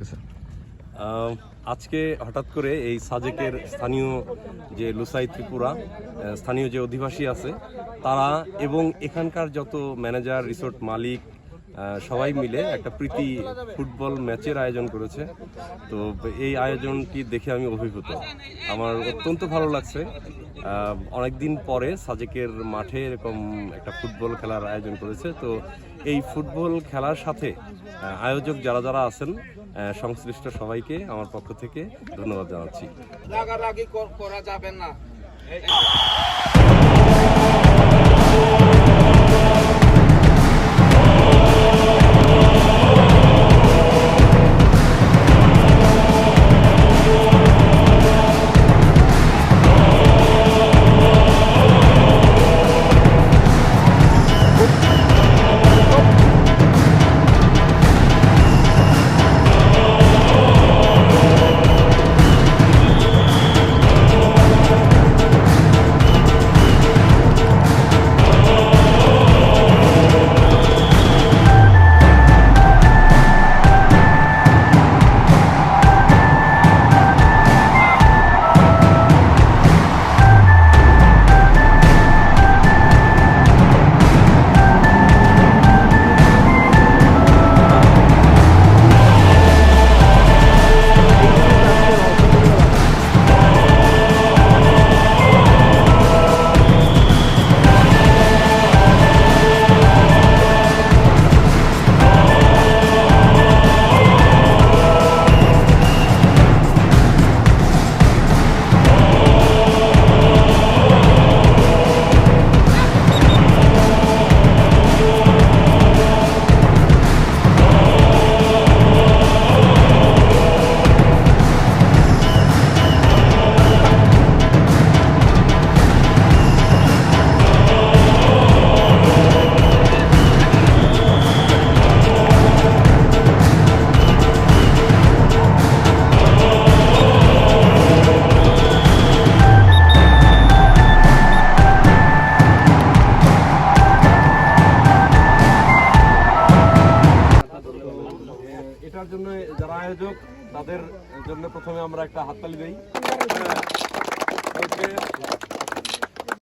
Sir আজকে হঠাৎ করে এই সাজেকের স্থানীয় যে লুসাই ত্রিপুরা স্থানীয় যে অধিবাসী আছে, তারা এবং এখানকার যত ম্যানেজার রিসোর্ট মালিক সবাই মিলে একটা প্রীতি ফুটবল ম্যাচের আয়োজন করেছে। তো এই আয়োজনটি দেখে আমি অভিভূত। আমার অত্যন্ত ভালো লাগছে। অনেক দিন পরে সাজেকের মাঠে এরকম একটা ফুটবল খেলার আয়োজন করেছে। তো এই ফুটবল খেলার সাথে আয়োজক যারা যারা আছেন সংশ্লিষ্ট সবাইকে আমার পক্ষ থেকে ধন্যবাদ জানাচ্ছি। করা যাবে না। এটার জন্য যারা আয়োজক তাদের জন্য প্রথমে আমরা একটা হাততালি দেই।